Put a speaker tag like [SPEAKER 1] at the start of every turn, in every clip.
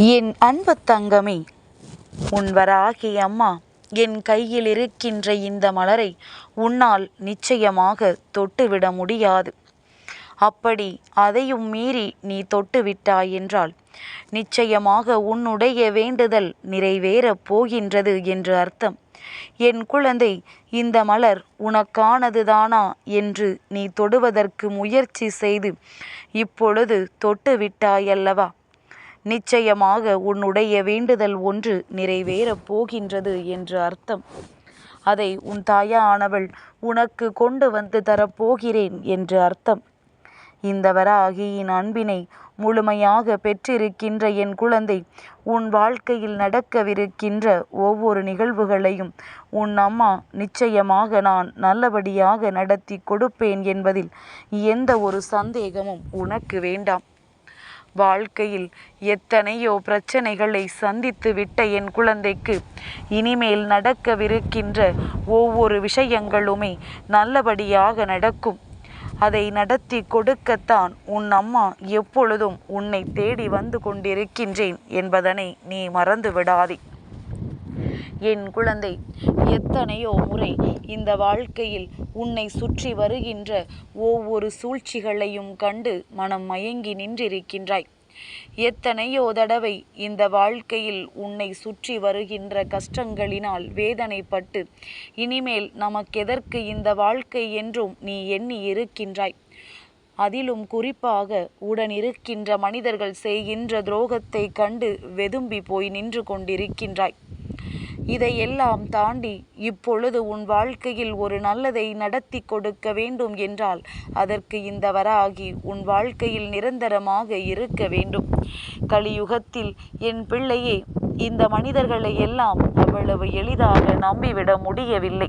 [SPEAKER 1] என் அன்பு தங்கமே உன்வராகி அம்மா என் கையில் இருக்கின்ற இந்த மலரை உன்னால் நிச்சயமாக தொட்டுவிட முடியாது. அப்படி அதையும் மீறி நீ தொட்டுவிட்டாய் என்றால் நிச்சயமாக உன்னுடைய வேண்டுதல் நிறைவேறப் போகின்றது என்று அர்த்தம். என் குழந்தை இந்த மலர் உனக்கானதுதானா என்று நீ தொடுவதற்கு முயற்சி செய்து இப்பொழுது தொட்டு விட்டாயல்லவா நிச்சயமாக உன்னுடைய வேண்டுதல் ஒன்று நிறைவேறப் போகின்றது என்று அர்த்தம். அதை உன் தாயானவள் உனக்கு கொண்டு வந்து தரப்போகிறேன் என்று அர்த்தம். இந்த வராகியின் அன்பினை முழுமையாக பெற்றிருக்கின்ற என் குழந்தை உன் வாழ்க்கையில் நடக்கவிருக்கின்ற ஒவ்வொரு நிகழ்வுகளையும் உன் அம்மா நிச்சயமாக நான் நல்லபடியாக நடத்தி கொடுப்பேன் என்பதில் எந்த ஒரு சந்தேகமும் உனக்கு வேண்டாம். வாழ்க்கையில் எத்தனையோ பிரச்சனைகளை சந்தித்து விட்ட என் குழந்தைக்கு இனிமேல் நடக்கவிருக்கின்ற ஒவ்வொரு விஷயங்களுமே நல்லபடியாக நடக்கும். அதை நடத்தி கொடுக்கத்தான் உன் அம்மா எப்பொழுதும் உன்னை தேடி வந்து கொண்டிருக்கின்றேன் என்பதனை நீ மறந்து விடாதே என் குழந்தை எத்தனையோ முறை இந்த வாழ்க்கையில் உன்னை சுற்றி வருகின்ற ஒவ்வொரு சூழ்ச்சிகளையும் கண்டு மனம் மயங்கி நின்றிருக்கின்றாய். எத்தனையோ தடவை இந்த வாழ்க்கையில் உன்னை சுற்றி வருகின்ற கஷ்டங்களினால் வேதனைப்பட்டு இனிமேல் நமக்கெதற்கு இந்த வாழ்க்கை என்றும் நீ எண்ணி இருக்கின்றாய். அதிலும் குறிப்பாக உடன் இருக்கின்ற மனிதர்கள் செய்கின்ற துரோகத்தை கண்டு வெதும்பி போய் நின்று கொண்டிருக்கின்றாய். இதையெல்லாம் தாண்டி இப்பொழுது உன் வாழ்க்கையில் ஒரு நல்லதை நடத்தி கொடுக்க வேண்டும் என்றால் அதற்கு இந்த வராகி உன் வாழ்க்கையில் நிரந்தரமாக இருக்க வேண்டும். கலியுகத்தில் என் பிள்ளையே இந்த மனிதர்களை எல்லாம் அவ்வளவு எளிதாக நம்பிவிட முடியவில்லை.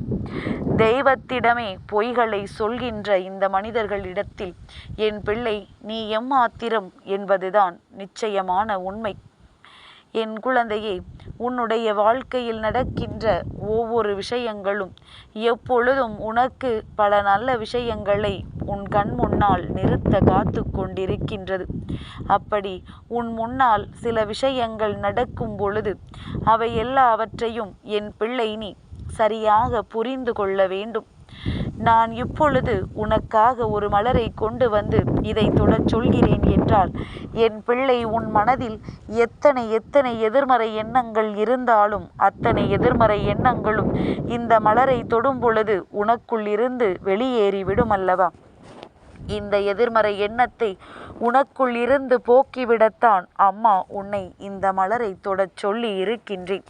[SPEAKER 1] தெய்வத்திடமே பொய்களை சொல்கின்ற இந்த மனிதர்களிடத்தில் என் பிள்ளை நீ எம்மாத்திரம்? என்பதுதான் நிச்சயமான உண்மை. என் குழந்தையே உன்னுடைய வாழ்க்கையில் நடக்கின்ற ஒவ்வொரு விஷயங்களும் எப்பொழுதும் உனக்கு பல நல்ல விஷயங்களை உன் கண் முன்னால் நிறுத்த காத்து கொண்டிருக்கின்றது. அப்படி உன் முன்னால் சில விஷயங்கள் நடக்கும் பொழுது அவை எல்லாவற்றையும் என் பிள்ளை நீ சரியாக புரிந்து கொள்ள வேண்டும். நான் இப்பொழுது உனக்காக ஒரு மலரை கொண்டு வந்து இதை தொடச் சொல்கிறேன் என்றால் என் பிள்ளை உன் மனதில் எத்தனை எத்தனை எதிர்மறை எண்ணங்கள் இருந்தாலும் அத்தனை எதிர்மறை எண்ணங்களும் இந்த மலரை தொடும் பொழுது உனக்குள் இருந்து வெளியேறிவிடும் அல்லவா இந்த எதிர்மறை எண்ணத்தை உனக்குள் இருந்து போக்கிவிடத்தான் அம்மா உன்னை இந்த மலரை தொடச் சொல்லி இருக்கின்றேன்.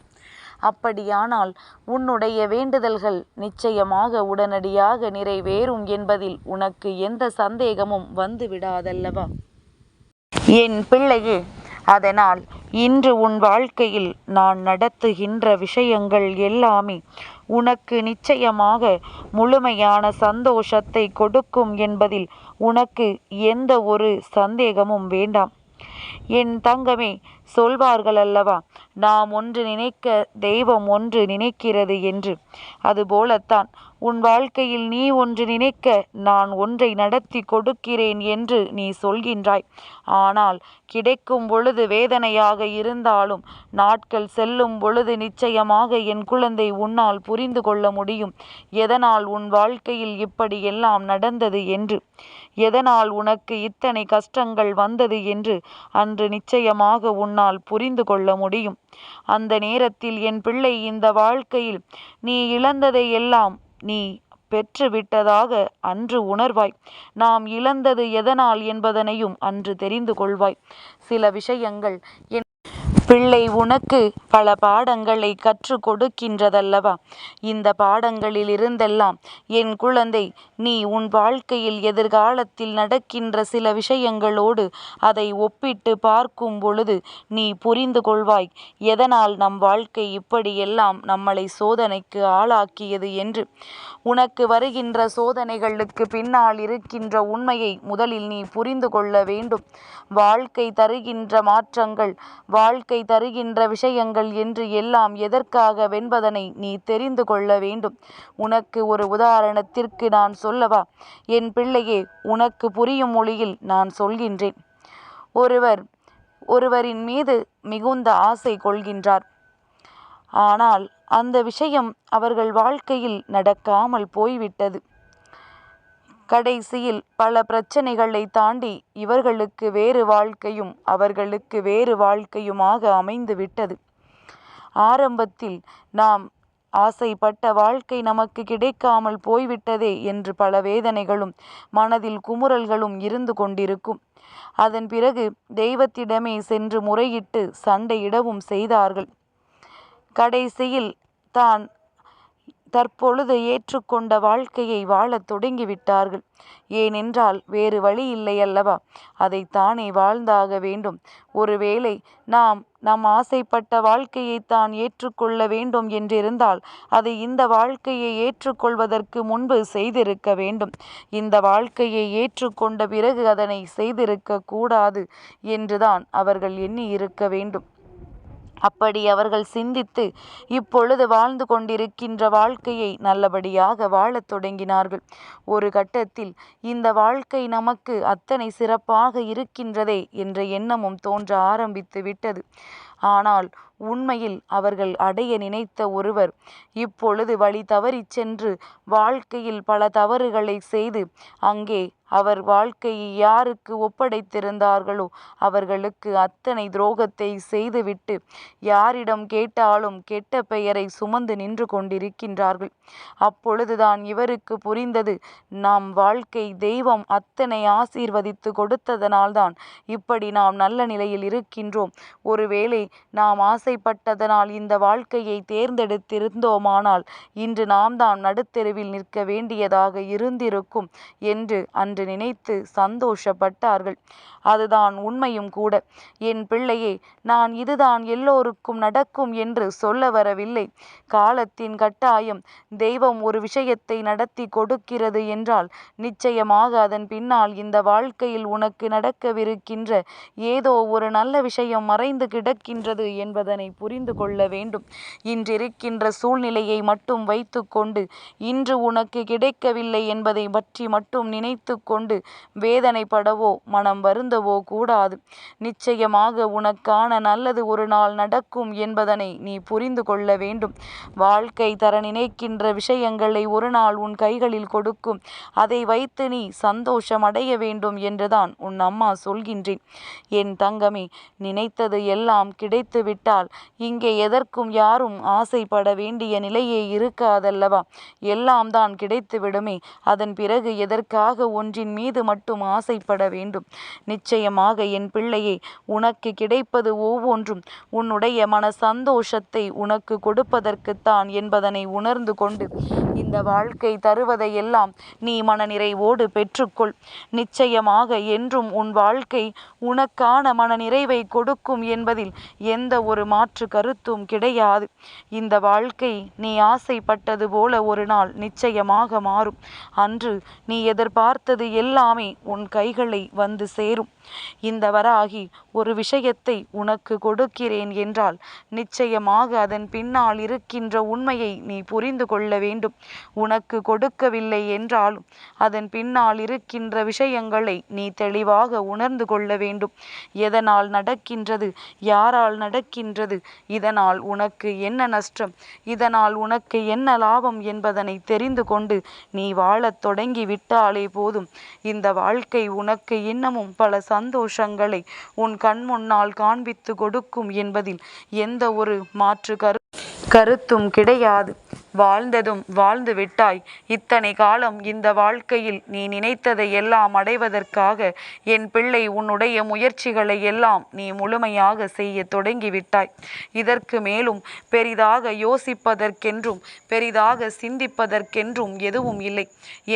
[SPEAKER 1] அப்படியானால் உன்னுடைய வேண்டுதல்கள் நிச்சயமாக உடனடியாக நிறைவேறும் என்பதில் உனக்கு எந்த சந்தேகமும் வந்து விடாதல்லவா என் பிள்ளையே அதனால் இன்று உன் வாழ்க்கையில் நான் நடத்துகின்ற விஷயங்கள் எல்லாமே உனக்கு நிச்சயமாக முழுமையான சந்தோஷத்தை கொடுக்கும் என்பதில் உனக்கு எந்த ஒரு சந்தேகமும் வேண்டாம். என் தங்கமே சொல்வார்கள் அல்லவா நாம் ஒன்று நினைக்க தெய்வம் ஒன்று நினைக்கிறது என்று. அதுபோலத்தான் உன் வாழ்க்கையில் நீ ஒன்று நினைக்க நான் ஒன்றை நடத்தி கொடுக்கிறேன் என்று நீ சொல்கின்றாய். ஆனால் கிடைக்கும் பொழுது வேதனையாக இருந்தாலும் நாட்கள் செல்லும் பொழுது நிச்சயமாக என் குழந்தை உன்னால் புரிந்து கொள்ள முடியும். எதனால் உன் வாழ்க்கையில் இப்படி எல்லாம் நடந்தது என்று? எதனால் உனக்கு இத்தனை கஷ்டங்கள் வந்தது என்று? அன்று நிச்சயமாக உன்னால் புரிந்து கொள்ள முடியும். அந்த நேரத்தில் என் பிள்ளை இந்த வாழ்க்கையில் நீ இழந்ததை எல்லாம் நீ பெற்று விட்டதாக அன்று உணர்வாய். நாம் இழந்தது எதனால் என்பதனையும் அன்று தெரிந்து கொள்வாய். சில விஷயங்கள் என் பிள்ளை உனக்கு பல பாடங்களை கற்றுக் கொடுக்கின்றதல்லவா இந்த பாடங்களில் இருந்தெல்லாம் என் குழந்தை நீ உன் வாழ்க்கையில் எதிர்காலத்தில் நடக்கின்ற சில விஷயங்களோடு அதை ஒப்பிட்டு பார்க்கும் பொழுது நீ புரிந்து கொள்வாய் எதனால் நம் வாழ்க்கை இப்படியெல்லாம் நம்மளை சோதனைக்கு ஆளாக்கியது என்று. உனக்கு வருகின்ற சோதனைகளுக்கு பின்னால் இருக்கின்ற உண்மையை முதலில் நீ புரிந்து கொள்ள வேண்டும். வாழ்க்கை தருகின்ற மாற்றங்கள் வாழ்க்கை தருகின்ற விஷயங்கள் என்று எல்லாம் எதற்காக வென்பதனை நீ தெரிந்து கொள்ள வேண்டும்? உனக்கு ஒரு உதாரணத்திற்கு நான் சொல்லவா? என் பிள்ளையே உனக்கு புரியும் மொழியில் நான் சொல்கின்றேன். ஒருவர் ஒருவரின் மீது மிகுந்த ஆசை கொள்கின்றார். ஆனால் அந்த விஷயம் அவர்கள் வாழ்க்கையில் நடக்காமல் போய்விட்டது. கடைசியில் பல பிரச்சனைகளை தாண்டி இவர்களுக்கு வேறு வாழ்க்கையும் அவர்களுக்கு வேறு வாழ்க்கையுமாக அமைந்து விட்டது. ஆரம்பத்தில் நாம் ஆசைப்பட்ட வாழ்க்கை நமக்கு கிடைக்காமல் போய்விட்டதே என்று பல வேதனைகளும் மனதில் குமுறல்களும் இருந்து கொண்டிருக்கும். அதன் பிறகு தெய்வத்திடமே சென்று முறையிட்டு சண்டையிடவும் செய்தார்கள். கடைசியில் தான் தற்பொழுது ஏற்றுக்கொண்ட வாழ்க்கையை வாழத் தொடங்கிவிட்டார்கள். ஏனென்றால் வேறு வழி இல்லை அல்லவா அதைத்தானே வாழ்ந்தாக வேண்டும். ஒருவேளை நாம் நம் ஆசைப்பட்ட வாழ்க்கையை தான் ஏற்றுக்கொள்ள வேண்டும் என்றிருந்தால் அதை இந்த வாழ்க்கையை ஏற்றுக்கொள்வதற்கு முன்பு செய்திருக்க வேண்டும். இந்த வாழ்க்கையை ஏற்றுக்கொண்ட பிறகு அதனை செய்திருக்க கூடாது என்றுதான் அவர்கள் எண்ணி இருக்க வேண்டும். அப்படி அவர்கள் சிந்தித்து இப்பொழுது வாழ்ந்து கொண்டிருக்கின்ற வாழ்க்கையை நல்லபடியாக வாழத் தொடங்கினார்கள். ஒரு கட்டத்தில் இந்த வாழ்க்கை நமக்கு அத்தனை சிறப்பாக இருக்கின்றதே என்ற எண்ணமும் தோன்ற ஆரம்பித்து விட்டது. ஆனால் உண்மையில் அவர்கள் அடைய நினைத்த ஒருவர் இப்பொழுது வழி தவறிச் சென்று வாழ்க்கையில் பல தவறுகளை செய்து அங்கே அவர் வாழ்க்கையை யாருக்கு ஒப்படைத்திருந்தார்களோ அவர்களுக்கு அத்தனை துரோகத்தை செய்துவிட்டு யாரிடம் கேட்டாலும் கெட்ட பெயரை சுமந்து நின்று கொண்டிருக்கின்றார்கள். அப்பொழுதுதான் இவருக்கு புரிந்தது நாம் வாழ்க்கை தெய்வம் அத்தனை ஆசீர்வதித்து கொடுத்ததனால்தான் இப்படி நாம் நல்ல நிலையில் இருக்கின்றோம். ஒருவேளை நாம் ஆசைப்பட்டதனால் இந்த வாழ்க்கையை தேர்ந்தெடுத்திருந்தோமானால் இன்று நாம் தான் நடுத்தெருவில் நிற்க வேண்டியதாக இருந்திருக்கும் என்று அன்று என்று நினைத்து சந்தோஷப்பட்டார்கள். அதுதான் உண்மையும் கூட. என் பிள்ளையே நான் இதுதான் எல்லோருக்கும் நடக்கும் என்று சொல்ல வரவில்லை. காலத்தின் கட்டாயம் தெய்வம் ஒரு விஷயத்தை நடத்தி கொடுக்கிறது என்றால் நிச்சயமாக அதன் பின்னால் இந்த வாழ்க்கையில் உனக்கு நடக்கவிருக்கின்ற ஏதோ ஒரு நல்ல விஷயம் மறைந்து கிடக்கின்றது என்பதனை புரிந்து கொள்ள வேண்டும். இன்றிருக்கின்ற சூழ்நிலையை மட்டும் வைத்துக்கொண்டு இன்று உனக்கு கிடைக்கவில்லை என்பதை பற்றி மட்டும் நினைத்து கொண்டு வேதனைப்படவோ மனம் வருந்தவோ கூடாது. நிச்சயமாக உனக்கான நல்லது ஒரு நாள் நடக்கும் என்பதனை நீ புரிந்து கொள்ள வேண்டும். வாழ்க்கை தர நினைக்கின்ற விஷயங்களை ஒரு நாள் உன் கைகளில் கொடுக்கும். அதை வைத்து நீ சந்தோஷம் அடைய வேண்டும் என்றுதான் உன் அம்மா சொல்கின்றேன். என் தங்கமே நினைத்தது எல்லாம் கிடைத்து விட்டால் இங்கே எதற்கும் யாரும் ஆசைப்பட வேண்டிய நிலையே இருக்காதல்லவா? எல்லாம் தான் கிடைத்து விடுமே அதன் பிறகு எதற்காக ஒன்று ஒன்றின் மீது மட்டும் ஆசைப்பட வேண்டும். நிச்சயமாக என் பிள்ளையே உனக்கு கிடைப்பது ஒவ்வொன்றும். உன்னுடைய மன சந்தோஷத்தை உனக்கு கொடுப்பதற்குத்தான் என்பதனை உணர்ந்து கொண்டு இந்த வாழ்க்கை தருவதையெல்லாம் நீ மனநிறைவோடு பெற்றுக்கொள். நிச்சயமாக என்றும் உன் வாழ்க்கை உனக்கான மனநிறைவை கொடுக்கும் என்பதில் எந்த ஒரு மாற்று கருத்தும் கிடையாது. இந்த வாழ்க்கை நீ ஆசைப்பட்டது போல ஒரு நாள் நிச்சயமாக மாறும். அன்று நீ எதிர்பார்த்தது எல்லாமே உன் கைகளை வந்து சேரும். இந்த வராகி ஒரு விஷயத்தை உனக்கு கொடுக்கிறேன் என்றால் நிச்சயமாக அதன் பின்னால் இருக்கின்ற உண்மையை நீ புரிந்து கொள்ள வேண்டும். உனக்கு கொடுக்கவில்லை என்றாலும் அதன் பின்னால் இருக்கின்ற விஷயங்களை நீ தெளிவாக உணர்ந்து கொள்ள வேண்டும். எதனால் நடக்கின்றது யாரால் நடக்கின்றது இதனால் உனக்கு என்ன நஷ்டம் இதனால் உனக்கு என்ன லாபம் என்பதனை தெரிந்து கொண்டு நீ வாழத் தொடங்கி விட்டாலே போதும். இந்த வாழ்க்கை உனக்கு இன்னமும் பல சந்தோஷங்களை உன் கண் முன்னால் காண்பித்து கொடுக்கும் என்பதில் எந்த ஒரு மாற்று கரு கருத்தும் கிடையாது. வாழ்ந்ததும் வாழ்ந்து விட்டாய். இத்தனை காலம் இந்த வாழ்க்கையில் நீ நினைத்ததை எல்லாம் அடைவதற்காக என் பிள்ளை உன்னுடைய முயற்சிகளை எல்லாம் நீ முழுமையாக செய்ய தொடங்கிவிட்டாய் இதற்கு மேலும் பெரிதாக யோசிப்பதற்கென்றும் பெரிதாக சிந்திப்பதற்கென்றும் எதுவும் இல்லை.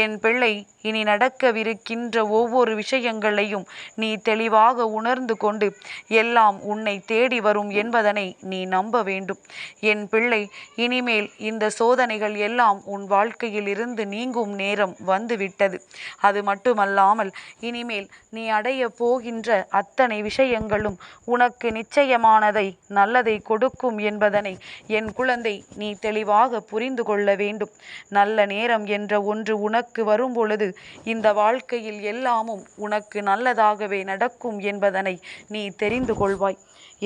[SPEAKER 1] என் பிள்ளை இனி நடக்கவிருக்கின்ற ஒவ்வொரு விஷயங்களையும் நீ தெளிவாக உணர்ந்து கொண்டு எல்லாம் உன்னை தேடி வரும் என்பதனை நீ நம்ப வேண்டும். என் பிள்ளை இனிமேல் இந்த சோ சோதனைகள் எல்லாம் உன் வாழ்க்கையில் இருந்து நீங்கும் நேரம் வந்துவிட்டது. அது மட்டுமல்லாமல் இனிமேல் நீ அடைய போகின்ற அத்தனை விஷயங்களும் உனக்கு நிச்சயமானதை நல்லதை கொடுக்கும் என்பதனை என் குழந்தை நீ தெளிவாக புரிந்து கொள்ள வேண்டும். நல்ல நேரம் என்ற ஒன்று உனக்கு வரும் பொழுது இந்த வாழ்க்கையில் எல்லாமும் உனக்கு நல்லதாகவே நடக்கும் என்பதனை நீ தெரிந்து கொள்வாய்.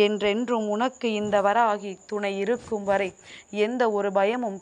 [SPEAKER 1] என்றென்றும் உனக்கு இந்த வராகி துணை இருக்கும் வரை எந்த ஒரு பயமும்